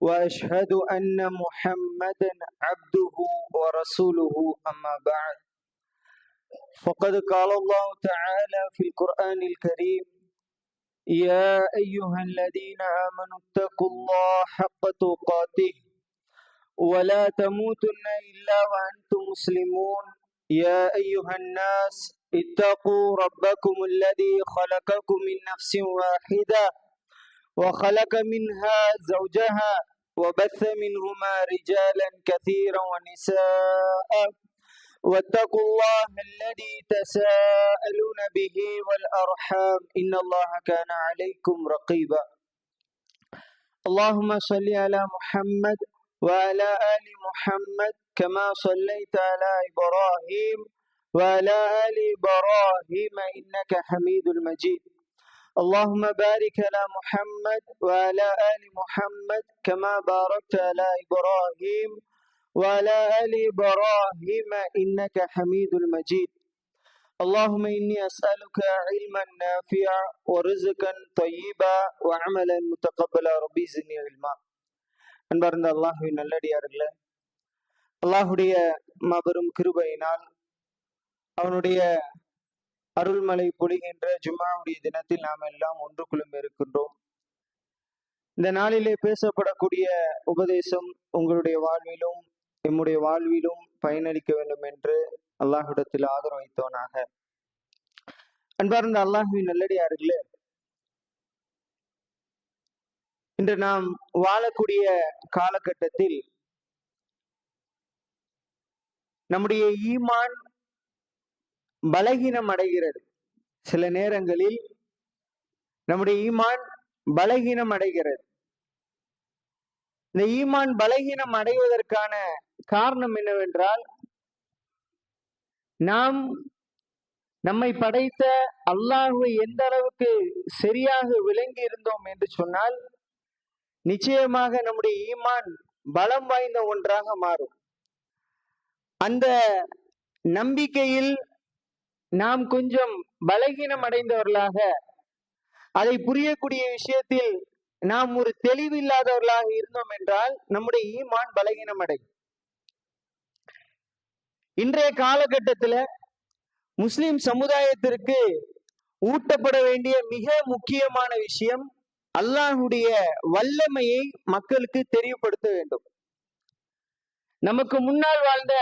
وأشهد أن محمدا عبده ورسوله أما بعد. فقد قال الله تعالى في القرآن الكريم يا أيها الذين آمنوا اتقوا الله حق تقاته ولا تموتن إلا وأنتم مسلمون. يا أيها الناس اتقوا ربكم الذي خلقكم من نفس واحدة وخلق منها زوجها وبث منهما رجالا كثيرا ونساء. واتقوا الله الذي تساءلون به والأرحام. إن الله كان عليكم رقيبا. اللهم صل على محمد وعلى آل محمد كما صليت على إبراهيم وعلى آل إبراهيم إنك حميد المجيد اللهم بارك على محمد وعلى ال محمد كما باركت على ابراهيم وعلى ال ابراهيم انك حميد المجيد اللهم اني اسالك علما نافعا ورزقا طيبا وعملا متقبلا ربي زدني علما அன்பார்ந்த அல்லாஹுவின் நல்லடியார்களே அல்லாஹுடைய மாபெரும் கிருபையினால் அவனுடைய அருள்மலை பொழிகின்ற ஜும்மாவுடைய தினத்தில் நாம் எல்லாம் ஒன்று இருக்கின்றோம். இந்த நாளிலே பேசப்படக்கூடிய உபதேசம் உங்களுடைய வாழ்விலும் எம்முடைய வாழ்விலும் பயனளிக்க வேண்டும் என்று அல்லாஹிடத்தில் ஆதரவு வைத்தவனாக. அன்பார்ந்த அல்லாஹுவின் நல்லடியார்களே இன்று நாம் வாழக்கூடிய காலகட்டத்தில் நம்முடைய ஈமான் பலகீனம் அடைகிறது சில நேரங்களில் நம்முடைய ஈமான் பலகீனம் அடைகிறது இந்த ஈமான் பலகீனம் அடைவதற்கான காரணம் என்னவென்றால் நாம் நம்மை படைத்த அல்லாஹுவை எந்த அளவுக்கு சரியாக விளங்கி இருந்தோம் என்று சொன்னால் நிச்சயமாக நம்முடைய ஈமான் பலம் வாய்ந்த ஒன்றாக மாறும். அந்த நம்பிக்கையில் நாம் கொஞ்சம் பலகீனம் அடைந்தவர்களாக அதை புரியக்கூடிய விஷயத்தில் நாம் ஒரு தெளிவில்லாதவர்களாக இருந்தோம் என்றால் நம்முடைய ஈமான் பலகீனம் அடையும் இன்றைய காலகட்டத்துல முஸ்லிம் சமுதாயத்திற்கு ஊட்டப்பட வேண்டிய மிக முக்கியமான விஷயம் அல்லாஹுடைய வல்லமையை மக்களுக்கு தெரியப்படுத்த வேண்டும். நமக்கு முன்னால் வாழ்ந்த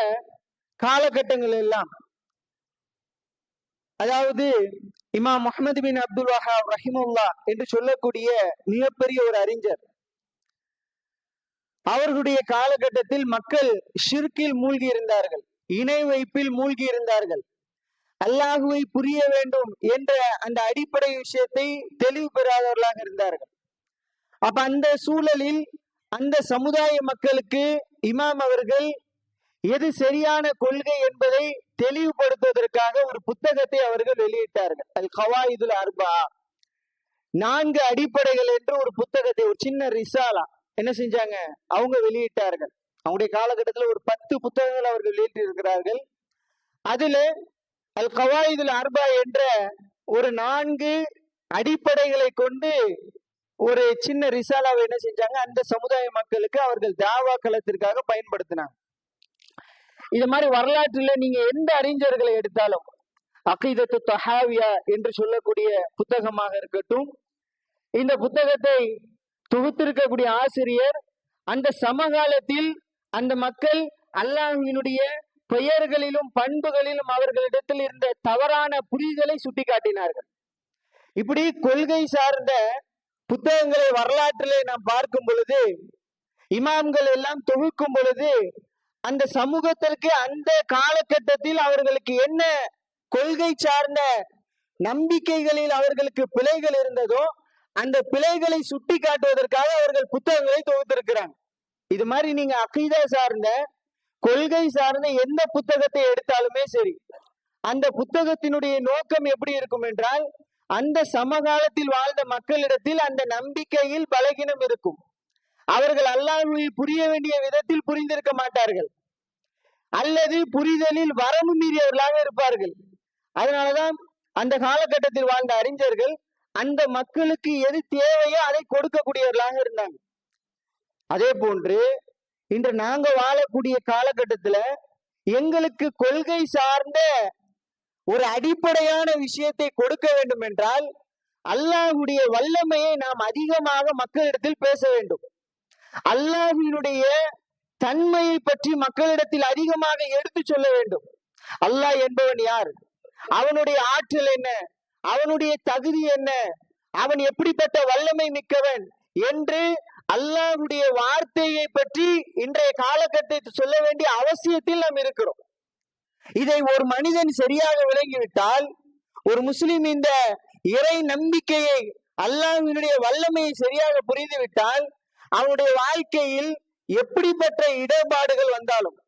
காலகட்டங்கள் எல்லாம் அதாவது இமாம் முகமது பின் அப்துல் வஹாப் ரஹிமுல்லா என்று சொல்லக்கூடிய மிகப்பெரிய ஒரு அறிஞர். அவர்களுடைய காலகட்டத்தில் மக்கள் ஷிர்கில் மூழ்கி இருந்தார்கள் இணை வைப்பில் மூழ்கி இருந்தார்கள். அல்லாஹுவை புரிய வேண்டும் என்ற அந்த அடிப்படை விஷயத்தை தெளிவு பெறாதவர்களாக இருந்தார்கள். அப்ப அந்த சூழலில் அந்த சமுதாய மக்களுக்கு இமாம் அவர்கள் எது சரியான கொள்கை என்பதை தெளிவுபடுத்துவதற்காக ஒரு புத்தகத்தை அவர்கள் வெளியிட்டார்கள். அல் அர்பா. நான்கு அடிப்படைகள் என்று ஒரு புத்தகத்தை ஒரு சின்ன ரிசாலா என்ன செஞ்சாங்க? அவங்க வெளியிட்டார்கள். அவங்களுடைய காலகட்டத்தில் ஒரு பத்து புத்தகங்கள் அவர்கள் வெளியிட்டிருக்கிறார்கள். அதுல அல் கவாயிதுல் அர்பா என்ற ஒரு நான்கு அடிப்படைகளை கொண்டு ஒரு சின்ன ரிசாலாவை என்ன செஞ்சாங்க? அந்த சமுதாய மக்களுக்கு அவர்கள் தாவா களத்திற்காக பயன்படுத்தினாங்க. இது மாதிரி வரலாற்றில் நீங்க எந்த அறிஞர்களை எடுத்தாலும் அகிதத்து தஹாவியா என்று சொல்லக்கூடிய புத்தகமாக இருக்கட்டும் இந்த புத்தகத்தை தொகுத்திருக்கக்கூடிய ஆசிரியர் அந்த சமகாலத்தில் அந்த மக்கள் அல்லாஹினுடைய பெயர்களிலும் பண்புகளிலும் அவர்களிடத்தில் இருந்த தவறான புரிதலை சுட்டிக்காட்டினார்கள். இப்படி கொள்கை சார்ந்த புத்தகங்களை வரலாற்றிலே நாம் பார்க்கும் பொழுது இமாம்கள் எல்லாம் தொகுக்கும் பொழுது அந்த சமூகத்திற்கு அந்த காலகட்டத்தில் அவர்களுக்கு என்ன கொள்கை சார்ந்த நம்பிக்கைகளில் அவர்களுக்கு பிழைகள் இருந்ததோ அந்த பிழைகளை சுட்டி காட்டுவதற்காக அவர்கள் புத்தகங்களை தொகுத்திருக்கிறாங்க. இது மாதிரி நீங்க அகீதா சார்ந்த கொள்கை சார்ந்த எந்த புத்தகத்தை எடுத்தாலுமே சரி அந்த புத்தகத்தினுடைய நோக்கம் எப்படி இருக்கும் என்றால் அந்த சமகாலத்தில் வாழ்ந்த மக்களிடத்தில் அந்த நம்பிக்கையில் பலகீனம் இருக்கும். அவர்கள் அல்லாஹ்வை புரிய வேண்டிய விதத்தில் புரிந்திருக்க மாட்டார்கள். அல்லது புரிதலில் வரம்பு மீறியவர்களாக இருப்பார்கள். அதனாலதான் அந்த காலகட்டத்தில் வாழ்ந்த அறிஞர்கள் அந்த மக்களுக்கு எது தேவையோ அதை கொடுக்கக்கூடியவர்களாக இருந்தாங்க. அதே போன்று இன்று நாங்க வாழக்கூடிய காலகட்டத்துல எங்களுக்கு கொள்கை சார்ந்த ஒரு அடிப்படையான விஷயத்தை கொடுக்க வேண்டும் என்றால் அல்லாஹுடைய வல்லமையை நாம் அதிகமாக மக்களிடத்தில் பேச வேண்டும். அல்லாஹினுடைய தன்மையை பற்றி மக்களிடத்தில் அதிகமாக எடுத்து சொல்ல வேண்டும். அல்லாஹ் என்பவன் யார்? அவனுடைய ஆற்றல் என்ன? அவனுடைய தகுதி என்ன? அவன் எப்படிப்பட்ட வல்லமை மிக்கவன் என்று அல்லாஹுடைய வார்த்தையை பற்றி இன்றைய காலகட்டத்தில் சொல்ல வேண்டிய அவசியத்தில் நாம் இருக்கிறோம். இதை ஒரு மனிதன் சரியாக விளங்கிவிட்டால் ஒரு முஸ்லிம் இந்த இறை நம்பிக்கையை அல்லாஹினுடைய வல்லமையை சரியாக புரிந்துவிட்டால் அவனுடைய வாழ்க்கையில் எப்படிப்பட்ட இடர்பாடுகள் வந்தாலும்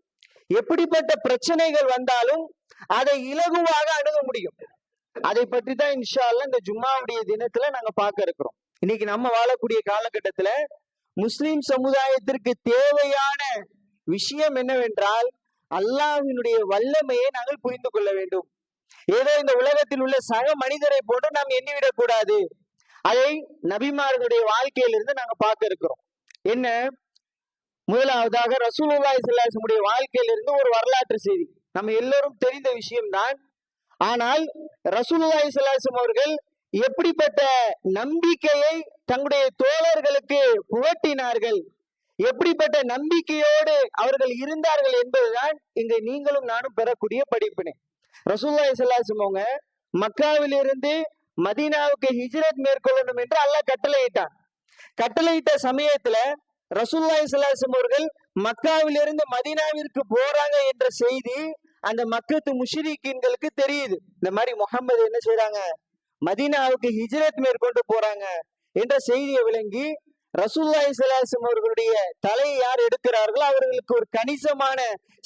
எப்படிப்பட்ட பிரச்சனைகள் வந்தாலும் அதை இலகுவாக அணுக முடியும். அதை பற்றி தான் இன்ஷா இந்த ஜும்மாவுடைய தினத்துல நாங்க பார்க்க இருக்கிறோம். இன்னைக்கு நம்ம வாழக்கூடிய காலகட்டத்துல முஸ்லிம் சமுதாயத்திற்கு தேவையான விஷயம் என்னவென்றால் அல்லாஹினுடைய வல்லமையை நாங்கள் புரிந்து கொள்ள வேண்டும். ஏதோ இந்த உலகத்தில் உள்ள சக மனிதரை போன்று நாம் எண்ணிவிடக் கூடாது. அதை நபிமார்களுடைய வாழ்க்கையிலிருந்து நாங்க பார்க்க இருக்கிறோம். என்ன? முதலாவதாக ரசூலுல்லாய் ஸல்லல்லாஹு வாழ்க்கையிலிருந்து ஒரு வரலாற்று செய்தி. நம்ம எல்லோரும் தெரிந்த விஷயம்தான். ஆனால் ரசூலுல்லாய் ஸல்லல்லாஹு அவர்கள் எப்படிப்பட்ட நம்பிக்கையை தங்களுடைய தோழர்களுக்கு புகட்டினார்கள்? எப்படிப்பட்ட நம்பிக்கையோடு அவர்கள் இருந்தார்கள் என்பதுதான் இங்கு நீங்களும் நானும் பெறக்கூடிய படிப்பினை. ரசூல்லாய் ஸல்லல்லாஹு அவங்க மக்காவிலிருந்து மதீனாவுக்கு ஹிஜ்ரத் மேற்கொள்ளணும் என்று அல்லாஹ் கட்டளையிட்டான். கட்டளையிட்ட சமயத்துல ரசூல்லாய் சலாசம் அவர்கள் மக்காவிலிருந்து மதீனாவிற்கு போறாங்க என்ற செய்தி அந்த மக்கத்து முஷிரிக்கீன்களுக்கு தெரியுது. இந்த மாதிரி முகமது என்ன செய்றாங்க? மதீனாவுக்கு ஹிஜ்ரத் மேற்கொண்டு போறாங்க என்ற செய்தியை விளங்கி ரசூல்லாய் சலாசம் அவர்களுடைய தலையை யார் எடுக்கிறார்களோ அவர்களுக்கு ஒரு கணிசமான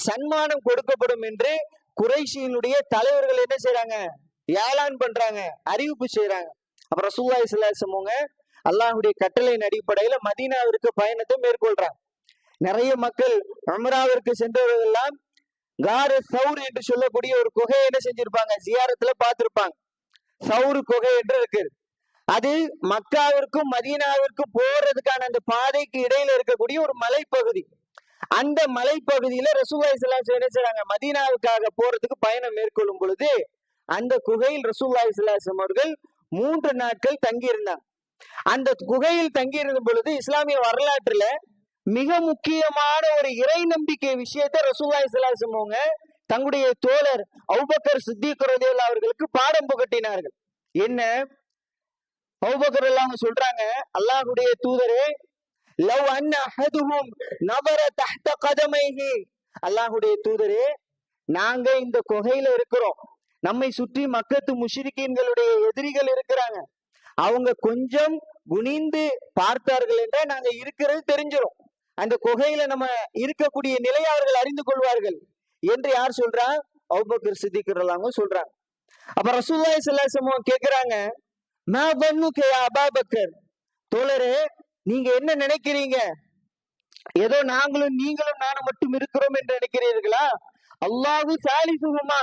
சன்மானம் கொடுக்கப்படும் என்று குறைஷியினுடைய தலைவர்கள் என்ன செய்யறாங்க ஏலான் பண்றாங்க அறிவிப்பு செய்யறாங்க அப்புறம் ரசூல்லாய் சலாசம் அவங்க அல்லாஹுடைய கட்டளையின் அடிப்படையில மதீனாவிற்கு பயணத்தை மேற்கொள்றாங்க நிறைய மக்கள் அமராவிற்கு சென்றவர்கள்லாம் காரு சவுர் என்று சொல்லக்கூடிய ஒரு குகையை என்ன செஞ்சிருப்பாங்க? ஜியாரத்துல பார்த்திருப்பாங்க. சவுரு குகை என்று இருக்கு. அது மக்காவிற்கும் மதீனாவிற்கும் போறதுக்கான அந்த பாதைக்கு இடையில இருக்கக்கூடிய ஒரு மலைப்பகுதி. அந்த மலைப்பகுதியில ரசூல்லாய் சலாஸ் என்ன செய்றாங்க? மதீனாவுக்காக போறதுக்கு பயணம் மேற்கொள்ளும் பொழுது அந்த குகையில் ரசூல்லாய் சலாசம் அவர்கள் மூன்று நாட்கள் தங்கியிருந்தாங்க. அந்த குகையில் தங்கி இருந்த பொழுது இஸ்லாமிய வரலாற்றுல மிக முக்கியமான ஒரு இறை நம்பிக்கை விஷயத்தை ரசூல்லா சலாசம் அவங்க தங்களுடைய தோழர் அவுபக்கர் சித்திக் அவர்களுக்கு பாடம் புகட்டினார்கள். என்ன? அவுபக்கர் எல்லாம் சொல்றாங்க அல்லாஹுடைய தூதரே லவ் அன்ன அஹதுஹும் நபர தஹ்த கதமைஹி. அல்லாஹுடைய தூதரே நாங்க இந்த குகையில இருக்கிறோம். நம்மை சுற்றி மக்கத்து முஷிரிக்கீன்களுடைய எதிரிகள் இருக்கிறாங்க. அவங்க கொஞ்சம் குனிந்து பார்த்தார்கள் என்றால் நாங்க இருக்கிறது தெரிஞ்சிடும். அந்த குகையில நம்ம இருக்கக்கூடிய நிலையை அவர்கள் அறிந்து கொள்வார்கள். என்று யார் சொல்றா? அவுபக்கர் சித்திக்கிறலாங்க சொல்றாங்க. அப்ப ரசூல்லாய் சல்லாசம் கேக்குறாங்க மா அபாபக்கர்? தோழரே நீங்க என்ன நினைக்கிறீங்க? ஏதோ நாங்களும் நீங்களும் நானும் மட்டும் இருக்கிறோம் என்று நினைக்கிறீர்களா? அல்லாஹு சாலிசுகுமா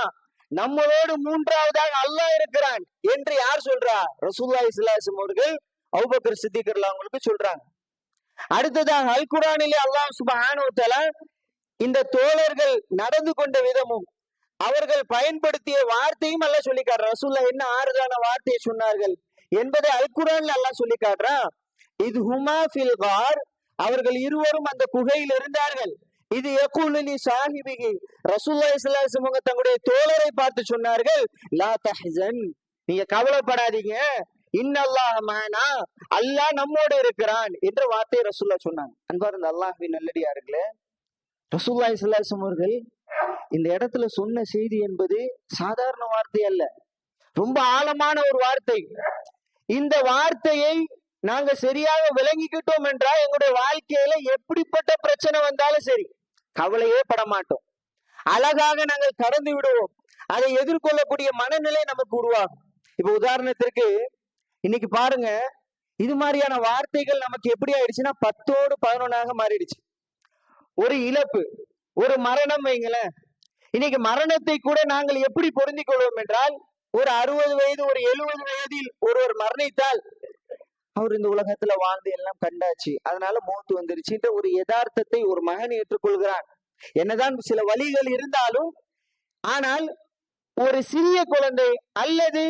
நம்மளோடு மூன்றாவதாக அல்லாஹ் இருக்கிறான் என்று யார் சொல்றா? ரசூல்லா இஸ்லாசம் அவர்கள் அவுபக்கர் சித்திகர்ல அவங்களுக்கு சொல்றாங்க. அடுத்ததாக அல் குரானிலே அல்லாஹ் சுபஹானுவத்தால இந்த தோழர்கள் நடந்து கொண்ட விதமும் அவர்கள் பயன்படுத்திய வார்த்தையும் அல்ல சொல்லி காட்டுறான் ரசூல்லா என்ன ஆறுதான வார்த்தையை சொன்னார்கள் என்பதை அல் குரான்ல எல்லாம் சொல்லி காட்டுறான் இது ஹுமா ஃபில் கார். அவர்கள் இருவரும் அந்த குகையில் இருந்தார்கள். இது யகுலி சாஹிபிகி. ரசூல்லா ஸல்லல்லாஹு அலைஹி தங்களுடைய தோழரை பார்த்து சொன்னார்கள் லா தஹன் நீங்க கவலைப்படாதீங்க. இன்னல்லாஹ் மானா அல்லாஹ் நம்மோடு இருக்கிறான் என்ற வார்த்தையை ரசூல்லா சொன்னாங்க. அன்பார்ந்த அல்லாஹ்வின் நல்லடியார்களே ரசூல்லா ஸல்லல்லாஹு அலைஹி அவர்கள் இந்த இடத்துல சொன்ன செய்தி என்பது சாதாரண வார்த்தை அல்ல. ரொம்ப ஆழமான ஒரு வார்த்தை. இந்த வார்த்தையை நாங்க சரியாக விளங்கிக்கிட்டோம் என்றால் எங்களுடைய வாழ்க்கையில எப்படிப்பட்ட பிரச்சனை வந்தாலும் சரி கவலையே பட மாட்டோம் அழகாக நாங்கள் கடந்து விடுவோம். அதை எதிர்கொள்ளக்கூடிய மனநிலை நமக்கு உருவாகும். இப்ப உதாரணத்திற்கு இன்னைக்கு பாருங்க இது மாதிரியான வார்த்தைகள் நமக்கு எப்படி ஆயிடுச்சுன்னா பத்தோடு பதினொன்னாக மாறிடுச்சு. ஒரு இழப்பு ஒரு மரணம் வைங்களேன். இன்னைக்கு மரணத்தை கூட நாங்கள் எப்படி பொருந்திக் கொள்வோம் என்றால் ஒரு அறுபது வயது ஒரு எழுபது வயதில் ஒருவர் மரணித்தால் அவர் இந்த உலகத்துல வாழ்ந்து எல்லாம் கண்டாச்சு. அதனால மூத்து வந்துருச்சுன்ற ஒரு யதார்த்தத்தை ஒரு மகன் ஏற்றுக்கொள்கிறான். என்னதான் சில வழிகள் இருந்தாலும் ஆனால் ஒரு சிறிய குழந்தை அல்லது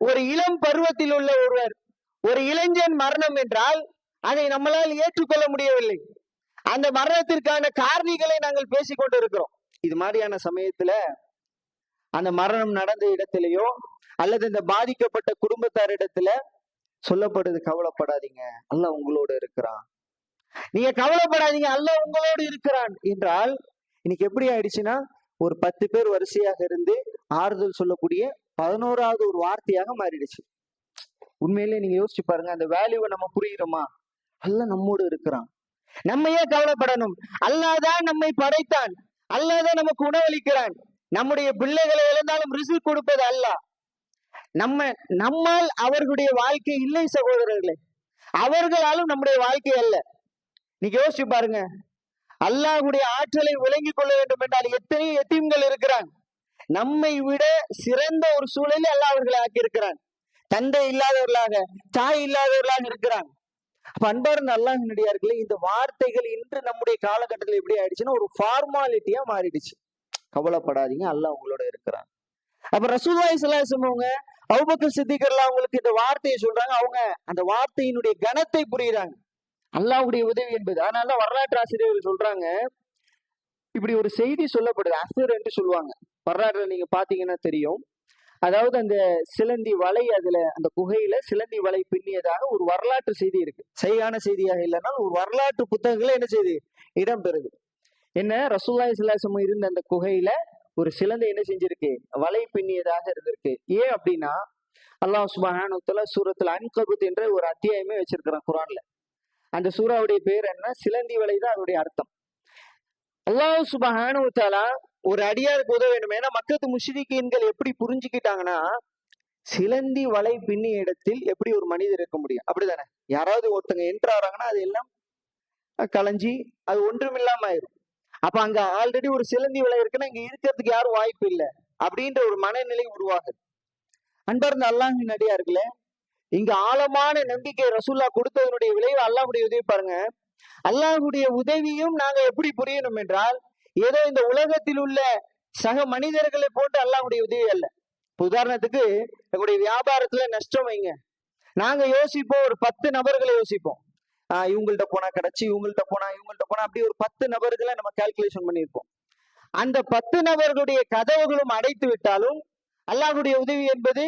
ஒரு இளம் பருவத்தில் உள்ள ஒருவர் ஒரு இளைஞன் மரணம் என்றால் அதை நம்மளால் ஏற்றுக்கொள்ள முடியவில்லை. அந்த மரணத்திற்கான காரணிகளை நாங்கள் பேசிக் கொண்டிருக்கிறோம். இது மாதிரியான சமயத்துல அந்த மரணம் நடந்த இடத்திலேயோ அல்லது இந்த பாதிக்கப்பட்ட குடும்பத்தாரிடத்துல சொல்லப்படுது கவலைப்படாதீங்க. அல்லாஹ் உங்களோட இருக்கிறான். நீங்க கவலைப்படாதீங்க அல்லாஹ் உங்களோடு இருக்கிறான் என்றால் இன்னைக்கு எப்படி ஆயிடுச்சுன்னா ஒரு பத்து பேர் வரிசையாக இருந்து ஆறுதல் சொல்லக்கூடிய பதினோராவது ஒரு வார்த்தையாக மாறிடுச்சு. உண்மையிலே நீங்க யோசிச்சு பாருங்க அந்த வேல்யூவை நம்ம புரியுறோமா? அல்ல நம்மோடு இருக்கிறான். நம்ம ஏன் கவலைப்படணும்? அல்லாதான் நம்மை படைத்தான். அல்லாதான் நமக்கு உணவளிக்கிறான். நம்முடைய பிள்ளைகளை இழந்தாலும் ரிசல்ட் கொடுப்பது அல்லாஹ். நம்ம நம்மால் அவர்களுடைய வாழ்க்கை இல்லை சகோதரர்களே. அவர்களாலும் நம்முடைய வாழ்க்கை அல்ல. நீங்க யோசிச்சு பாருங்க. அல்லாஹுடைய ஆற்றலை விளங்கிக் கொள்ள வேண்டும் என்றால் எத்தனை எத்தீம்கள் இருக்கிறான். நம்மை விட சிறந்த ஒரு சூழலில் அல்லாஹ் அவர்களை ஆக்கியிருக்கிறான். தந்தை இல்லாதவர்களாக தாய் இல்லாதவர்களாக இருக்கிறான். அப்ப அன்பார்ந்த அல்லாஹினுடையார்களே இந்த வார்த்தைகள் இன்று நம்முடைய காலகட்டத்தில் எப்படி ஆயிடுச்சுன்னா ஒரு ஃபார்மாலிட்டியா மாறிடுச்சு. கவலைப்படாதீங்க அல்லாஹ் உங்களோட இருக்கிறான். அப்ப ரசூல்லாய் சலாசம் அவங்க அவுபக்கர் சித்திகர்லாம் அவங்களுக்கு இந்த வார்த்தையை சொல்றாங்க. அவங்க அந்த வார்த்தையினுடைய கனத்தை புரியுறாங்க. அல்லாவுடைய உதவி என்பது. அதனால வரலாற்று ஆசிரியர்கள் சொல்றாங்க. இப்படி ஒரு செய்தி சொல்லப்படுது. அசர் என்று சொல்லுவாங்க. வரலாற்றுல நீங்க பாத்தீங்கன்னா தெரியும். அதாவது அந்த சிலந்தி வலை அதுல அந்த குகையில சிலந்தி வலை பின்னியதாக ஒரு வரலாற்று செய்தி இருக்கு. சரியான செய்தியாக இல்லைன்னா ஒரு வரலாற்று புத்தகங்கள என்ன செய்யுது இடம்பெறுது. என்ன? ரசூல்லாய் சிலாசம் இருந்த அந்த குகையில ஒரு சிலந்தை என்ன செஞ்சிருக்கு? வலை பின்னியதாக இருந்திருக்கு. ஏன் அப்படின்னா அல்லாஹ் சுபானுத்துல சூரத்துல அன்கபுத் என்ற ஒரு அத்தியாயமே வச்சிருக்கிறான் குரான்ல. அந்த சூறாவுடைய பேர் என்ன? சிலந்தி வலை தான் அதனுடைய அர்த்தம். அல்லாஹ் சுபானுத்தாலா ஒரு அடியாருக்கு உதவ வேண்டும்? ஏன்னா மக்கத்து முஷ்ரிக்கீன்கள் எப்படி புரிஞ்சுக்கிட்டாங்கன்னா சிலந்தி வலை பின்னிய இடத்தில் எப்படி ஒரு மனிதர் இருக்க முடியும்? அப்படிதானே? யாராவது ஒருத்தங்க என்ட்ராகிறாங்கன்னா அது எல்லாம் களைஞ்சி அது ஒன்றுமில்லாம ஆயிரும். அப்ப அங்க ஆல்ரெடி ஒரு சிலந்தி விலை இருக்குன்னா இங்க இருக்கிறதுக்கு யாரும் வாய்ப்பு இல்லை அப்படின்ற ஒரு மனநிலை உருவாகுது. அன்பர்ந்த அல்லாஹின் நடிகார்களே இங்க ஆழமான நம்பிக்கை ரசூல்லா கொடுத்ததனுடைய விளைவு அல்லாஹுடைய உதவி பாருங்க. அல்லாஹுடைய உதவியும் நாங்க எப்படி புரியணும் என்றால் ஏதோ இந்த உலகத்தில் உள்ள சக மனிதர்களை போட்டு அல்லாஹுடைய உதவி அல்ல. இப்போ உதாரணத்துக்கு எங்களுடைய வியாபாரத்துல நஷ்டம் வைங்க. நாங்க யோசிப்போம் ஒரு பத்து நபர்களை யோசிப்போம். ஆஹ் இவங்கள்ட்ட போனா கிடைச்சு இவங்கள்ட்ட போனா இவங்கள்ட்ட போனா அப்படி ஒரு பத்து நபர்களை நம்ம கால்குலேஷன் பண்ணியிருப்போம். அந்த பத்து நபர்களுடைய கதவுகளும் அடைத்து விட்டாலும் அல்லாஹுடைய உதவி என்பது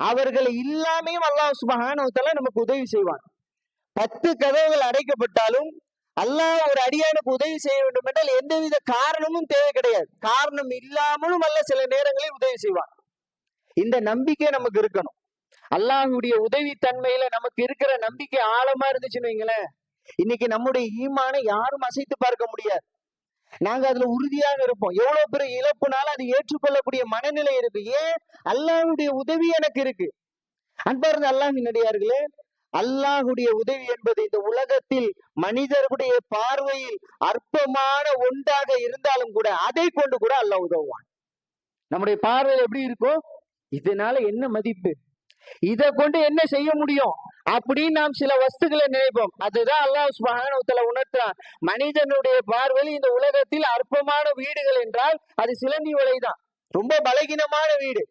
அவர்களை இல்லாமையும் அல்லாஹ் சுபஹானவத்தால நமக்கு உதவி செய்வான். பத்து கதவுகள் அடைக்கப்பட்டாலும் அல்லாஹ் ஒரு அடியானுக்கு உதவி செய்ய வேண்டும் என்றால் எந்தவித காரணமும் தேவை கிடையாது. காரணம் இல்லாமலும் அல்ல சில நேரங்களில் உதவி செய்வான். இந்த நம்பிக்கை நமக்கு இருக்கணும். அல்லாஹுடைய உதவி தன்மையில நமக்கு இருக்கிற நம்பிக்கை ஆழமா இருந்துச்சுன்னு வைங்களேன். இன்னைக்கு நம்முடைய ஈமானை யாரும் அசைத்து பார்க்க முடியாது. நாங்க அதுல உறுதியாக இருப்போம். எவ்வளவு பெரிய இழப்புனாலும் அது ஏற்றுக்கொள்ளக்கூடிய மனநிலை இருக்கு. ஏன்? அல்லாஹுடைய உதவி எனக்கு இருக்கு. அன்பார்ந்த அல்லாஹ் நடிகார்களே அல்லாஹுடைய உதவி என்பது இந்த உலகத்தில் மனிதர்களுடைய பார்வையில் அற்பமான ஒன்றாக இருந்தாலும் கூட அதை கொண்டு கூட அல்லாஹ் உதவுவான். நம்முடைய பார்வையில் எப்படி இருக்கும் இதனால என்ன மதிப்பு? இதை கொண்டு என்ன செய்ய முடியும்? அப்படின்னு நாம் சில வஸ்துக்களை நினைப்போம். அதுதான் அல்லாஹ் சுபஹானஹு உணர்த்துறான். மனிதனுடைய பார்வையில் இந்த உலகத்தில் அற்பமான வீடுகள் என்றால் அது சிலந்தி வலைதான் ரொம்ப பலகீனமான வீடு.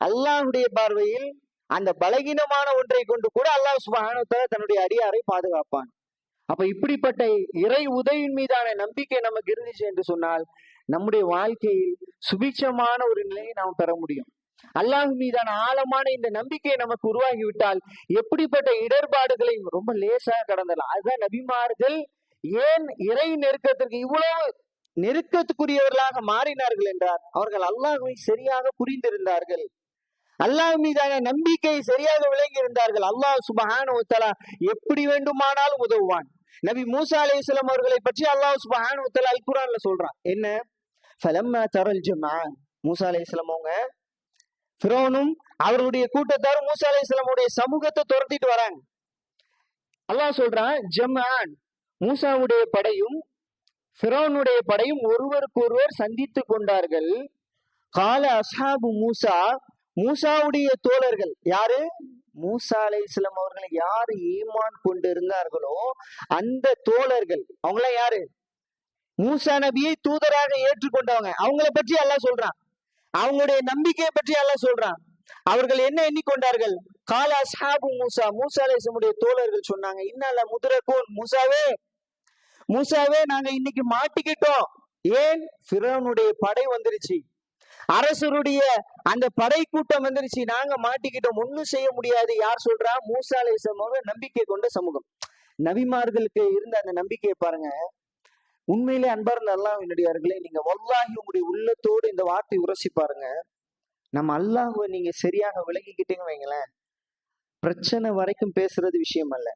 அல்லாஹுடைய பார்வையில் அந்த பலகீனமான ஒன்றை கொண்டு கூட அல்லாஹ் சுபஹானஹு தன்னுடைய அடியாரை பாதுகாப்பான். அப்ப இப்படிப்பட்ட இறை உதவியின் மீதான நம்பிக்கை நமக்கு இருந்துச்சு என்று சொன்னால் நம்முடைய வாழ்க்கையில் சுபிட்சமான ஒரு நிலையை நாம் பெற முடியும். அல்லாஹ் மீதான ஆழமான இந்த நம்பிக்கை நமக்கு உருவாகிவிட்டால் எப்படிப்பட்ட இடர்பாடுகளை ரொம்ப லேசாக கடந்தலாம். அதுதான் நபிமார்கள் ஏன் இறை நெருக்கத்திற்கு இவ்வளவு நெருக்கத்துக்குரியவர்களாக மாறினார்கள் என்றார். அவர்கள் அல்லாஹுவை சரியாக புரிந்திருந்தார்கள். அல்லாஹ் மீதான நம்பிக்கை சரியாக விளங்கி இருந்தார்கள். அல்லாஹ் சுபஹான தஆலா எப்படி வேண்டுமானாலும் உதவுவான். நபி மூசா அலைஹிஸ்ஸலாம் அவர்களை பற்றி அல்லாஹ் சுபஹானு தஆலா அல் குரான்ல சொல்றான். என்ன? ஃபலம்மா தரல் மூசா அலைஹிஸ்ஸலாம் அவங்க ஃபிரோனும் அவருடைய கூட்டத்தாரும் மூசா அலைஹிஸ்ஸலாமுடைய சமூகத்தை துரத்திட்டு வராங்க. அல்லாஹ் சொல்றான் ஜமான் மூசாவுடைய படையும் ஃபிரோனுடைய படையும் ஒருவருக்கொருவர் சந்தித்து கொண்டார்கள். கால அசாபு மூசா மூசாவுடைய தோழர்கள். யாரு? மூசா அலைஹிஸ்ஸலாம் அவர்களை யாரு ஈமான் கொண்டு இருந்தார்களோ அந்த தோழர்கள். அவங்களாம் யாரு? மூசா நபியை தூதராக ஏற்றுக்கொண்டவங்க. அவங்கள பற்றி எல்லாம் சொல்றான். அவங்களுடைய நம்பிக்கையை பற்றி எல்லாம் சொல்றான். அவர்கள் என்ன எண்ணிக்கொண்டார்கள்? காலா ஷாபு மூசா. மூசா அலைஹிஸ்ஸலாமுடைய தோழர்கள் சொன்னாங்க இன்னால முதுரக்கூன் மூசாவே மூசாவே நாங்க இன்னைக்கு மாட்டிக்கிட்டோம். ஏன்? பிறனுடைய படை வந்துருச்சு. அரசருடைய அந்த படை கூட்டம் வந்துருச்சு. நாங்க மாட்டிக்கிட்டோம். ஒண்ணும் செய்ய முடியாது. யார் சொல்றா? மூசா நம்பிக்கை கொண்ட சமூகம். நபிமார்களுக்கு இருந்த அந்த நம்பிக்கையை பாருங்க. உண்மையிலே அன்பார்ந்த அல்லாஹ்வினுடையார்களே நீங்க வல்லாகி உங்களுடைய உள்ளத்தோடு இந்த வார்த்தை உரசி பாருங்க. நம்ம அல்லாஹுவை நீங்க சரியாக விலகிக்கிட்டீங்கன்னு வைங்களேன் பிரச்சனை வரைக்கும் பேசுறது விஷயம் அல்ல.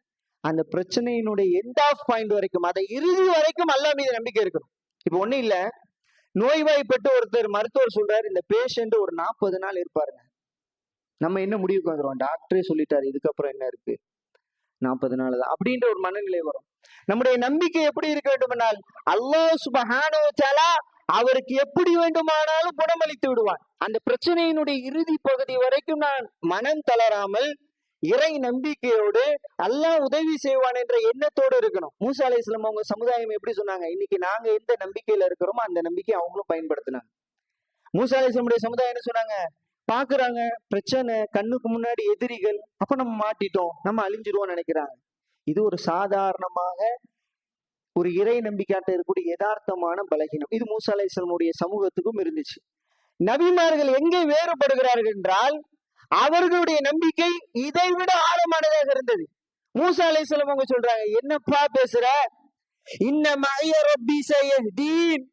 அந்த பிரச்சனையினுடைய எண்ட் ஆஃப் பாயிண்ட் வரைக்கும் அதை இறுதி வரைக்கும் அல்லாஹ் மீது நம்பிக்கை இருக்கணும். இப்போ ஒண்ணும் இல்ல நோய்வாய்ப்பட்டு ஒருத்தர் மருத்துவர் சொல்றாரு இந்த பேஷண்ட் ஒரு நாற்பது நாள் இருப்பாருங்க. நம்ம என்ன முடிவுக்கு வந்துடும் டாக்டரே சொல்லிட்டாரு இதுக்கப்புறம் என்ன இருக்கு? நாற்பது நாள் தான் அப்படின்ற ஒரு மனநிலை வரும். நம்முடைய நம்பிக்கை எப்படி இருக்க வேண்டுமென்றால் அல்லாஹ் சுபஹானஹு சாலா அவருக்கு எப்படி வேண்டுமானாலும் குணமளித்து விடுவான். அந்த பிரச்சனையினுடைய இறுதி பகுதி வரைக்கும் நான் மனம் தளராமல் இறை நம்பிக்கையோடு எல்லாம் உதவி செய்வான் என்ற எண்ணத்தோடு இருக்கணும். மூசா இஸ்லாம் அவங்க சமுதாயம் எப்படி சொன்னாங்க? இன்னைக்கு நாங்க எந்த நம்பிக்கையில இருக்கிறோமோ அந்த நம்பிக்கையை அவங்களும் பயன்படுத்தினாங்க. மூசா இஸ்லாமுடைய சமுதாயம் என்ன சொன்னாங்க? பாக்குறாங்க பிரச்சனை கண்ணுக்கு முன்னாடி எதிரிகள் அப்ப நம்ம மாட்டிட்டோம் நம்ம அழிஞ்சிருவோம்னு நினைக்கிறாங்க. இது ஒரு சாதாரணமாக ஒரு இறை நம்பிக்கையாட்ட இருக்கக்கூடிய யதார்த்தமான பலகீனம். இது மூசா அலைஹிஸ்ஸலாமுடைய சமூகத்துக்கும் இருந்துச்சு. நபிமார்கள் எங்கே வேறுபடுகிறார்கள் என்றால் அவர்களுடைய நம்பிக்கை இதை விட ஆழமானதாக இருந்தது. மூசா அவங்க சொல்றாங்க என்னப்பா பேசுற? இன்ன மைய ரப்பி சயஹ்தீன்.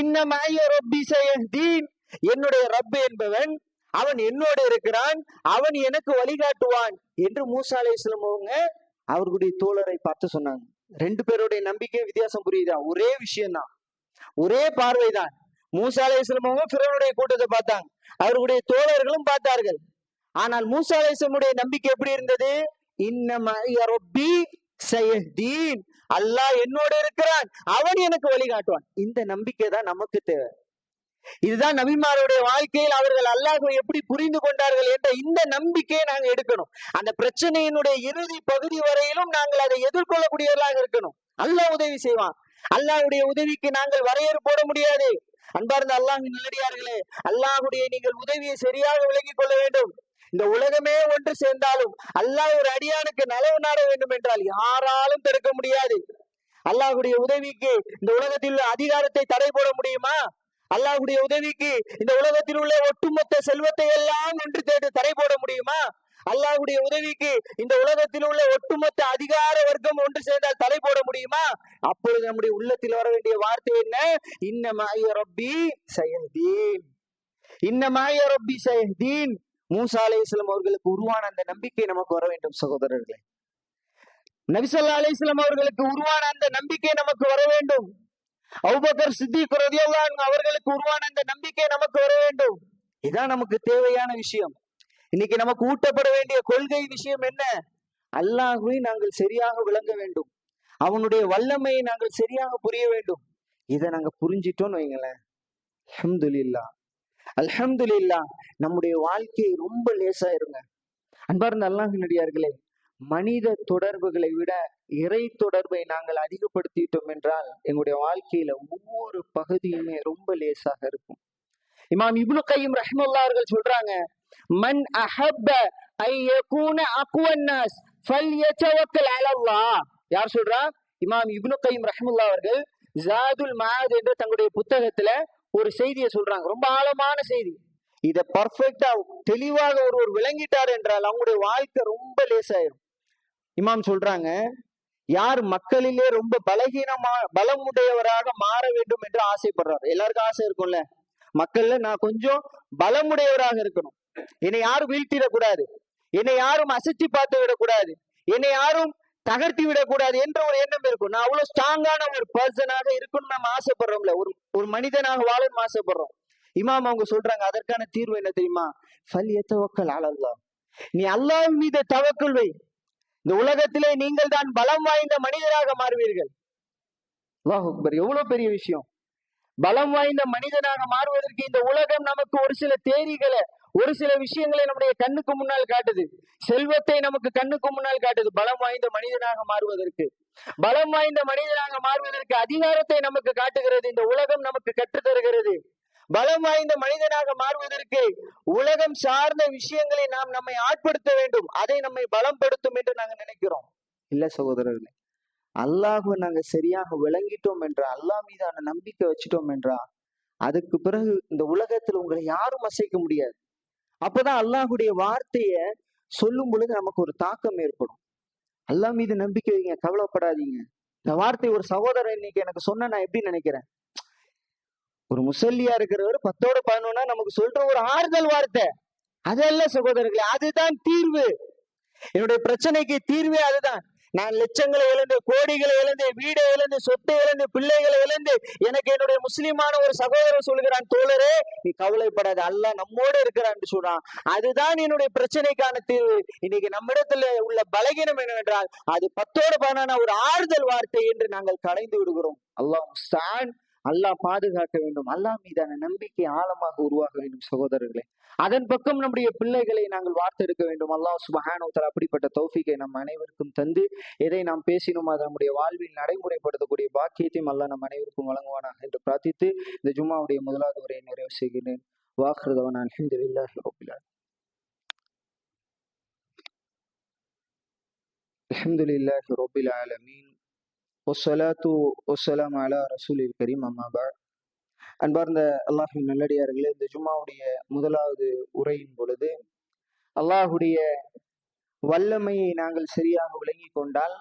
இன்ன மய ரப்பி சயஹ்தீன். என்னுடைய ரப்பு என்பவன் அவன் என்னோட இருக்கிறான் அவன் எனக்கு வழிகாட்டுவான் என்று மூசா அலைஹிஸ்ஸலாம் அவங்க அவர்களுடைய தோழரை பார்த்து சொன்னாங்க. ரெண்டு பேருடைய நம்பிக்கை வித்தியாசம் புரியுதா? ஒரே விஷயம்தான். ஒரே பார்வைதான். மூசா அலைஹிஸ்ஸலாம் அவங்க கூட்டத்தை பார்த்தாங்க. அவர்களுடைய தோழர்களும் பார்த்தார்கள். ஆனால் மூசா நம்பிக்கை எப்படி இருந்தது? இன்னம அல்லாஹ் என்னோட இருக்கிறான். அவன் எனக்கு வழிகாட்டுவான். இந்த நம்பிக்கை தான் நமக்கு தேவை. இதுதான் நபிமாருடைய வாழ்க்கையில் அவர்கள் அல்லாஹை எப்படி புரிந்து கொண்டார்கள் என்ற இந்த நம்பிக்கையை நாங்க எடுக்கணும். அந்த பிரச்சனையினுடைய இறுதி பகுதி வரையிலும் நாங்கள் அதை எதிர்கொள்ளக்கூடியவர்களாக இருக்கணும். அல்லாஹ் உதவி செய்வான். அல்லாஹுடைய உதவிக்கு நாங்கள் வரையறு போட முடியாது. அன்பார்ந்த அல்லாஹின் நல்லடியார்களே அல்லாஹுடைய நீங்கள் உதவியை சரியாக விளங்கிக் கொள்ள வேண்டும். இந்த உலகமே ஒன்று சேர்ந்தாலும் அல்லாஹ் ஒரு அடியானுக்கு நலவு நாட வேண்டும் என்றால் யாராலும் தடுக்க முடியாது. அல்லாஹுடைய உதவிக்கு இந்த உலகத்தில் உள்ள அதிகாரத்தை தடை போட முடியுமா? அல்லாஹுடைய உதவிக்கு இந்த உலகத்தில் உள்ள ஒட்டுமொத்த செல்வத்தை எல்லாம் ஒன்று தேடி தடை போட முடியுமா? அல்லாஹ்வுடைய உதவிக்கு இந்த உலகத்தில் உள்ள ஒட்டுமொத்த அதிகார வர்க்கம் ஒன்று சேர்ந்தால் தடை போட முடியுமா? அப்பொழுது நம்முடைய உள்ளத்தில் வர வேண்டிய வார்த்தை என்ன? இன்னமாய ரப்பி சயஹ்தீன். இன்னமாய ரொப்பி சயஹ்தீன். மூசா அலையம் அவர்களுக்கு உருவான அந்த நம்பிக்கை நமக்கு வர வேண்டும் சகோதரர்களே. நபிசல்லா அலைஹிஸ்ஸலாம் அவர்களுக்கு உருவான அந்த நம்பிக்கை நமக்கு வர வேண்டும். அவுபக்கர் சித்திக் அவர்களுக்கு உருவான அந்த நம்பிக்கை நமக்கு வர வேண்டும். இதான் நமக்கு தேவையான விஷயம். இன்னைக்கு நமக்கு ஊட்டப்பட வேண்டிய கொள்கை விஷயம் என்ன? அல்லாஹுவை நாங்கள் சரியாக விளங்க வேண்டும். அவனுடைய வல்லமையை நாங்கள் சரியாக புரிய வேண்டும். இதை நாங்க புரிஞ்சிட்டோம்னு வைங்களேன். அல்ஹம்துலில்லாஹ் அல்ஹம்துலில்லாஹ் நம்முடைய வாழ்க்கை ரொம்ப லேசாயிருங்க. அன்பார்ந்த அல்லாஹினடியார்களே மனித தொடர்புகளை விட இறை தொடர்பை நாங்கள் அதிகப்படுத்திட்டோம் என்றால் எங்களுடைய வாழ்க்கையில ஒவ்வொரு பகுதியுமே ரொம்ப லேசாக இருக்கும். இமாம் இப்னு கையும் ரஹ்மல்லா அவர்கள் சொல்றாங்க மன் அஹப்ப ஐ யகூன அக்வன் நாஸ் ஃபல்யதவக்கல் அலல்லாஹ் யார் சொல்றா? இமாம் இப்னு கையும் ரஹ்மல்லா அவர்கள் ஜாதுல் மாத் என்ற தங்களுடைய புத்தகத்துல ஒரு செய்தியை சொல்றாங்க ரொம்ப ஆழமான செய்தி. இதை பர்ஃபெக்டா தெளிவாக ஒருவர் விளங்கிட்டார் என்றால் அவங்களுடைய வாழ்க்கை ரொம்ப லேசாயிரும். இமாம் சொல்றாங்க யார் மக்களிலே ரொம்ப பலகீனமா பலமுடையவராக மாற வேண்டும் என்று ஆசைப்படுறாரு. எல்லாருக்கும் ஆசை இருக்கும்ல? மக்கள்ல நான் கொஞ்சம் பலமுடையவராக இருக்கணும். என்னை யாரும் வீழ்த்திடக்கூடாது. என்னை யாரும் அசைச்சு பார்த்து விடக்கூடாது. என்னை யாரும் தகர்த்தி விடக்கூடாது என்ற ஒரு எண்ணம் இருக்கும். நான் அவ்வளவு ஸ்ட்ராங்கான ஒரு பர்சனாக இருக்கணும்னு நம்ம ஆசைப்படுறோம்ல. ஒரு ஒரு மனிதனாக வாழணும்னு ஆசைப்படுறோம். இமாம் அவங்க சொல்றாங்க அதற்கான தீர்வு என்ன தெரியுமா? ஃபல் எத்தவக்கல் அலல்லா நீ அல்லாஹ் மீது தவக்கல் வை. இந்த உலகத்திலே நீங்கள் தான் பலம் வாய்ந்த மனிதராக மாறுவீர்கள். அக்பர் எவ்வளவு பெரிய விஷயம். பலம் வாய்ந்த மனிதனாக மாறுவதற்கு இந்த உலகம் நமக்கு ஒரு சில தேரிகளை ஒரு சில விஷயங்களை நம்முடைய கண்ணுக்கு முன்னால் காட்டுது. செல்வத்தை நமக்கு கண்ணுக்கு முன்னால் காட்டுது பலம் வாய்ந்த மனிதனாக மாறுவதற்கு. பலம் வாய்ந்த மனிதனாக மாறுவதற்கு அதிகாரத்தை நமக்கு காட்டுகிறது இந்த உலகம் நமக்கு கற்று தருகிறது பலம் வாய்ந்த மனிதனாக மாறுவதற்கு உலகம் சார்ந்த விஷயங்களை நாம் நம்மை ஆட்படுத்த வேண்டும். அதை நம்மை பலப்படுத்தும் என்று நாங்க நினைக்கிறோம். இல்ல சகோதரர்களே அல்லாஹுவை நாங்க சரியாக விளங்கிட்டோம் என்றா அல்லாஹ் மீதான நம்பிக்கை வச்சுட்டோம் என்றா அதுக்கு பிறகு இந்த உலகத்தில் உங்களை யாரும் அசைக்க முடியாது. அப்பதான் அல்லாஹுடைய வார்த்தைய சொல்லும் பொழுது நமக்கு ஒரு தாக்கம் ஏற்படும். அல்லாஹ் மீது நம்பிக்கை வைங்க கவலைப்படாதீங்க. இந்த வார்த்தை ஒரு சகோதரன் இன்னைக்கு எனக்கு சொன்ன நான் எப்படி நினைக்கிறேன்? ஒரு முசல்லியா இருக்கிறவர் பத்தோட பதினொன்னா நமக்கு சொல்ற ஒரு ஆறுதல் வார்த்தை. அதல்ல சகோதரர்களே அதுதான் தீர்வு. என்னுடைய பிரச்சனைக்கு தீர்வே அதுதான். நான் லட்சங்களை இழந்து கோடிகளை இழந்து வீடை இழந்து சொத்தை இழந்து பிள்ளைகளை இழந்து எனக்கு என்னுடைய முஸ்லிமான ஒரு சகோதரர் சொல்கிறான் தோழரே நீ கவலைப்படாத அல்ல நம்மோடு இருக்கிறான்னு சொல்றான். அதுதான் என்னுடைய பிரச்சனைக்கான தீர்வு. இன்னைக்கு நம்மிடத்துல உள்ள பலகீனம் என்னவென்றால் அது பத்தோடு பதினான ஒரு ஆறுதல் வார்த்தை என்று நாங்கள் கலைந்து விடுகிறோம். அல்லாஹ் முஸ்தான் அல்லாஹ் பாதுகாக்க வேண்டும். அல்லாஹ் மீதான நம்பிக்கை ஆழமாக உருவாக வேண்டும் சகோதரர்களே. அதன் பக்கம் நம்முடைய பிள்ளைகளை நாங்கள் வார்த்தெடுக்க வேண்டும். அல்லாஹ் சுபஹானோத்தர் அப்படிப்பட்ட தௌஃபிக்கை நம் அனைவருக்கும் தந்து எதை நாம் பேசினோம் அதை நம்முடைய வாழ்வில் நடைமுறைப்படுத்தக்கூடிய பாக்கியத்தையும் அல்லாஹ் நம் அனைவருக்கும் வழங்குவானாக என்று பிரார்த்தித்து இந்த ஜும்மாவுடைய முதலாவது உரையை நிறைவு செய்கிறேன். வாக்குறதவன் அலமதுல்லாஹி الحمد لله رب العالمين ஒசலாத்து ஒசலாம் அலா ரசூலில் கரீம் அம்மாபா அன்பார்ந்த அல்லாஹின் நல்லடியார்களே இந்த ஜும்மாவுடைய முதலாவது உரையின் பொழுது அல்லாஹுடைய வல்லமையை நாங்கள் சரியாக விளங்கி கொண்டால்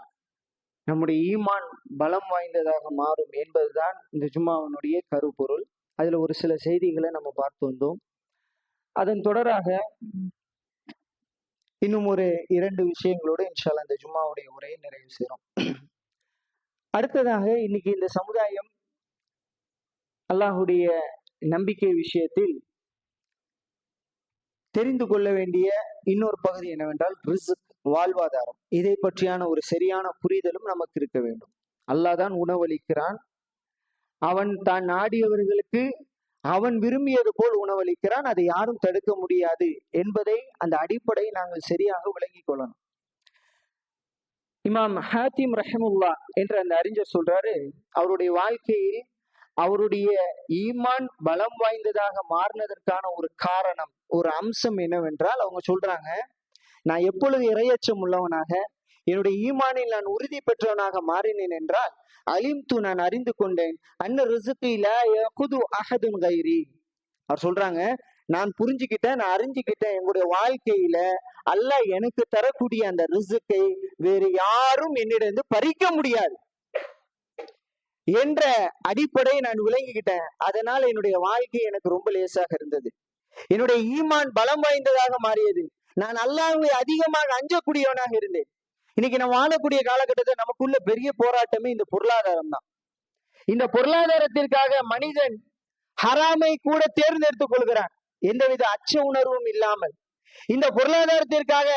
நம்முடைய ஈமான் பலம் வாய்ந்ததாக மாறும் என்பதுதான் இந்த ஜும்மாவினுடைய கருப்பொருள். அதில் ஒரு சில செய்திகளை நம்ம பார்த்து வந்தோம். அதன் தொடராக இன்னும் ஒரு இரண்டு விஷயங்களோடு இன்ஷால்லா இந்த ஜும்மாவுடைய உரையை நிறைவு செய்கிறோம் அடுத்ததாக இன்னைக்கு இந்த சமுதாயம் அல்லாஹுடைய நம்பிக்கை விஷயத்தில் தெரிந்து கொள்ள வேண்டிய இன்னொரு பகுதி என்னவென்றால் ரிஸ்க் வாழ்வாதாரம். இதை பற்றியான ஒரு சரியான புரிதலும் நமக்கு இருக்க வேண்டும். அல்லாஹ் தான் உணவளிக்கிறான். அவன் தான் நாடியவர்களுக்கு அவன் விரும்பியது போல் உணவளிக்கிறான். அதை யாரும் தடுக்க முடியாது என்பதை அந்த அடிப்படை நாங்கள் சரியாக விளங்கிக் கொள்ளணும். இமாம் ஹாத்திம் ரஹமுல்லா என்ற அந்த அறிஞர் சொல்றாரு அவருடைய வாழ்க்கையில் அவருடைய ஈமான் பலம் வாய்ந்ததாக மாறினதற்கான ஒரு காரணம் ஒரு அம்சம் என்னவென்றால் அவங்க சொல்றாங்க நான் எப்பொழுது இரையச்சம் உள்ளவனாக என்னுடைய ஈமானில் நான் உறுதி பெற்றவனாக மாறினேன் என்றால் அலிம்து நான் அறிந்து கொண்டேன் அன்ன ரிசுக்கில குது அகதுன் கைரி அவர் சொல்றாங்க நான் புரிஞ்சுக்கிட்டேன் நான் அறிஞ்சுக்கிட்டேன். என்னுடைய வாழ்க்கையில அல்லாஹ் எனக்கு தரக்கூடிய அந்த ரிசுக்கை வேறு யாரும் என்னிடம் பறிக்க முடியாது என்ற அடிப்படையை நான் விளங்கிக்கிட்டேன். அதனால என்னுடைய வாழ்க்கை எனக்கு ரொம்ப லேசாக இருந்தது. என்னுடைய ஈமான் பலம் வாய்ந்ததாக மாறியது. நான் அல்லாஹ்வை அதிகமாக அஞ்சக்கூடியவனாக இருந்தேன். இன்னைக்கு நான் வாழக்கூடிய காலகட்டத்தில் நமக்குள்ள பெரிய போராட்டமே இந்த பொருளாதாரம் தான். இந்த பொருளாதாரத்திற்காக மனிதன் ஹராமை கூட தேர்ந்தெடுத்துக் கொள்கிறான். எந்தவித அச்ச உணர்வும் இல்லாமல். இந்த பொருளாதாரத்திற்காக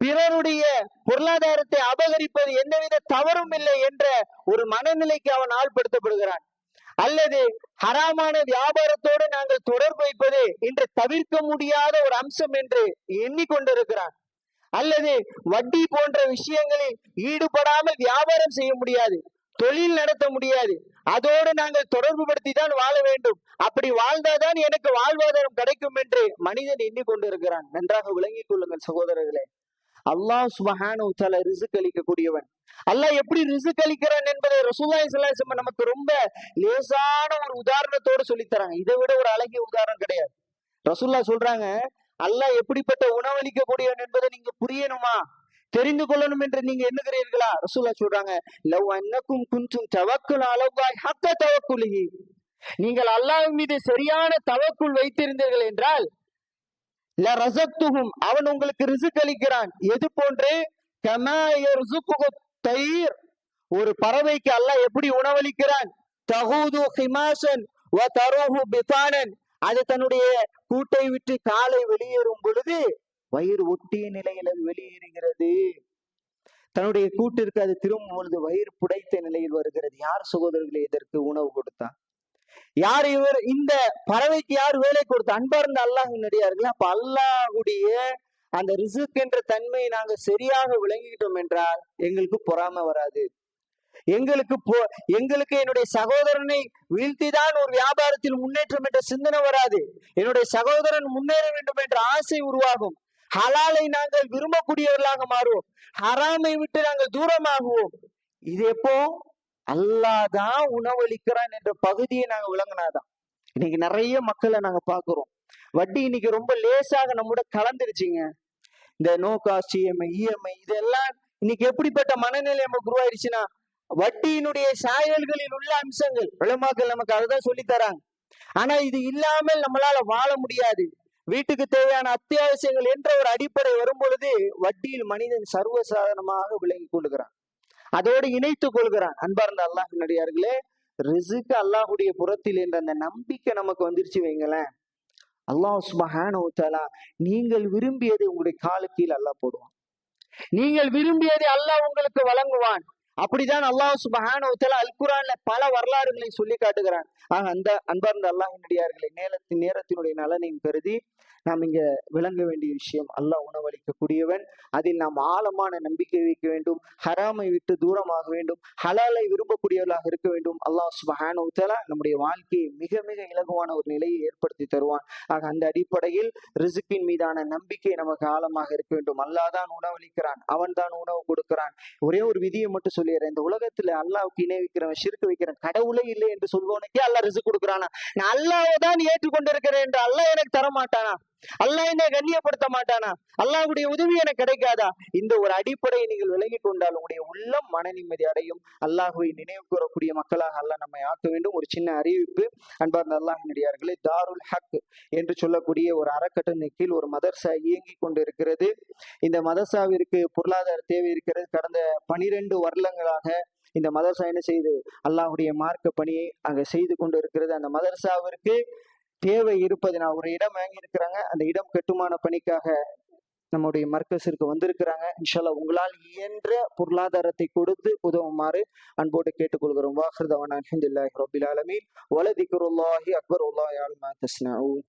பிறருடைய பொருளாதாரத்தை அபகரிப்பது எந்தவித தவறும் இல்லை என்ற ஒரு மனநிலைக்கு அவன் ஆள்படுத்தப்படுகிறான். அல்லது ஹராமான வியாபாரத்தோடு நாங்கள் தொடர்பு வைப்பது இன்று தவிர்க்க முடியாத ஒரு அம்சம் என்று எண்ணிக்கொண்டிருக்கிறான். அல்லது வட்டி போன்ற விஷயங்களில் ஈடுபடாமல் வியாபாரம் செய்ய முடியாது. தொழில் நடத்த முடியாது. அதோடு நாங்கள் தொடர்பு படுத்தி தான் வாழ வேண்டும். அப்படி வாழ்ந்தாதான் எனக்கு வாழ்வாதாரம் கிடைக்கும் என்று மனிதன் எண்ணிக்கொண்டிருக்கிறான். நன்றாக விளங்கிக் கொள்ளுங்கள் சகோதரர்களே. அல்லாஹ் சுபஹானு தல ரிசுக் அளிக்கக்கூடியவன். அல்லாஹ் எப்படி ரிசுக் அளிக்கிறான் என்பதை ரசூலுல்லாஹி ஸல்லல்லாஹு நமக்கு ரொம்ப லேசான ஒரு உதாரணத்தோடு சொல்லித் தராங்க இதை விட ஒரு அழகிய உதாரணம் கிடையாது. ரசூல்லா சொல்றாங்க அல்லாஹ் எப்படிப்பட்ட உணவளிக்கக்கூடியவன் என்பதை நீங்க புரியணுமா? தெரிந்து கொள்ளணும் என்று நீங்க எண்ணுகிறீர்களா? ரசூலா சொல்றாங்க லவ் அன்னக்கும் குஞ்சும் தவக்குல் அளவாய் ஹக்க தவக்குலிஹி. நீங்கள் அல்லாஹ் மீது சரியான தவக்குள் வைத்திருந்தீர்கள் என்றால் ல ரசத்துகும் அவன் உங்களுக்கு ரிசுக் அளிக்கிறான். எது போன்று? கமா தயிர் ஒரு பறவைக்கு அல்லாஹ் எப்படி உணவளிக்கிறான்? தகுது ஹிமாசன் வ தருஹு பிதானன் அது தன்னுடைய கூட்டை விட்டு காலை வெளியேறும் பொழுது வயிறு ஒட்டிய நிலையில் அது வெளியேறுகிறது. தன்னுடைய கூட்டிற்கு அது திரும்பும் பொழுது வயிறு புடைத்த நிலையில் வருகிறது. யார் சகோதரர்களை இதற்கு உணவு கொடுத்தா யார் இவர்? இந்த பறவைக்கு யார் வேலை கொடுத்த? அன்பார்ந்த அல்லாஹ் நடிகார்கள் அப்ப அல்லாஹுடைய அந்த ரிசுக் என்ற தன்மையை நாங்க சரியாக விளங்கிக்கிட்டோம் என்றால் எங்களுக்கு பொறாமை வராது. எங்களுக்கு போ எங்களுக்கு என்னுடைய சகோதரனை வீழ்த்திதான் ஒரு வியாபாரத்தில் முன்னேற்றம் என்ற சிந்தனை வராது. என்னுடைய சகோதரன் முன்னேற வேண்டும் என்ற ஆசை உருவாகும். ஹலாலை நாங்கள் விரும்பக்கூடியவர்களாக மாறுவோம். ஹராமை விட்டு நாங்கள் தூரமாகுவோம். இது எப்போ? அல்லாஹ் தான் உணவளிக்கிறான் என்ற பகுதியை நாங்க விளங்கினாதான். இன்னைக்கு நிறைய மக்களை நாங்க பாக்குறோம் வட்டி இன்னைக்கு ரொம்ப லேசாக நம்மோட கலந்துருச்சுங்க. இந்த நோ காஸ்ட் இஎம்ஐ இஎம்ஐ இதெல்லாம் இன்னைக்கு எப்படிப்பட்ட மனநிலை நமக்கு உருவாயிருச்சுன்னா வட்டியினுடைய சாயல்களில் உள்ள அம்சங்கள் விளமாக்கள் நமக்கு அதுதான் சொல்லி தராங்க. ஆனா இது இல்லாமல் நம்மளால வாழ முடியாது. வீட்டுக்கு தேவையான அத்தியாவசியங்கள் என்ற ஒரு அடிப்படை வரும் பொழுது வட்டியில் மனிதன் சர்வசாதாரணமாக விளங்கி கொள்கிறான். அதோடு இணைத்துக் கொள்கிறான். அன்பார்ந்த அல்லாஹ் நடிகார்களே ரிசுக்கு அல்லாஹுடைய புறத்தில் என்ற அந்த நம்பிக்கை நமக்கு வந்துருச்சு வைங்களேன். அல்லாஹ் சுபஹானா நீங்கள் விரும்பியதை உங்களுடைய காலுக்கீழ் அல்லாஹ் போடுவான். நீங்கள் விரும்பியதை அல்லாஹ் உங்களுக்கு வழங்குவான். அப்படிதான் அல்லாஹ் சுபஹானஹு அல்குரான்ல பல வரலாறுகளை சொல்லி காட்டுகிறான். ஆக அந்த அன்பார்ந்த அல்லாஹினுடையார்களை நேரத்தின் நேரத்தினுடைய நலனையும் கருதி நாம் இங்க விளங்க வேண்டிய விஷயம் அல்லாஹ் உணவளிக்கக்கூடியவன் அதில் நாம் ஆழமான நம்பிக்கை வைக்க வேண்டும் ஹராமை விட்டு தூரமாக வேண்டும் ஹலாலை விரும்பக்கூடியவர்களாக இருக்க வேண்டும். அல்லாஹ் சுபஹானஹு நம்முடைய வாழ்க்கையை மிக மிக இலகுவான ஒரு நிலையை ஏற்படுத்தி தருவான். ஆக அந்த அடிப்படையில் ரிசுக்கின் மீதான நம்பிக்கை நமக்கு ஆழமாக இருக்க வேண்டும். அல்லாஹ் தான் உணவளிக்கிறான் அவன் தான் உணவு கொடுக்கிறான். ஒரே ஒரு விதியை மட்டும் சொல்லிடுறேன். இந்த உலகத்துல அல்லாவுக்கு இணை வைக்கிறவன் சிறுக்கு வைக்கிறேன் கடவுளே இல்லை என்று சொல்பவனுக்கே அல்லாஹ் ரிசு கொடுக்குறானா? நான் அல்லாவை தான் ஏற்றுக்கொண்டிருக்கிறேன் என்று அல்லாஹ் எனக்கு தர மாட்டானா அல்லாஹ் என்னை கண்ணியப்படுத்த மாட்டானா? அல்லாஹுடைய உதவி எனக்கு கிடைக்காதா? இந்த ஒரு அடிப்படையை நீங்கள் விலகி கொண்டால் உங்களுடைய உள்ளம் மன நிம்மதி அடையும். அல்லாஹுவை நினைவு கூறக்கூடிய மக்களாக அல்லாஹ் நம்மை ஆக்க வேண்டும். ஒரு சின்ன அறிவிப்பு. அன்பார்ந்த அல்லாஹ் தாருல் ஹக் என்று சொல்லக்கூடிய ஒரு அறக்கட்டளை கீழ் ஒரு மதர்சா இயங்கி கொண்டு இருக்கிறது இந்த மதர்சாவிற்கு பொருளாதார தேவை இருக்கிறது. கடந்த பனிரெண்டு வருடங்களாக இந்த மதர்சா என்ன செய்து அல்லாஹுடைய மார்க்க பணியை அங்க செய்து கொண்டு இருக்கிறது அந்த மதர்சாவிற்கு தேவை இருப்பதனால் ஒரு இடம் வாங்கி இருக்கிறாங்க அந்த இடம் கட்டுமான பணிக்காக நம்முடைய மர்க்கஸிற்கு வந்திருக்கிறாங்க. இன்ஷால்லா உங்களால் இயன்ற பொருளாதாரத்தை கொடுத்து உதவுமாறு அன்போடு கேட்டுக்கொள்கிறோம். வாஹர்தவன் அலமதுல்லாஹி ரபில் ஆலமீன். வலதிக்குருல்லாஹி அக்பர் உல்லாஹி ஆல்மா தஸ்னாவும்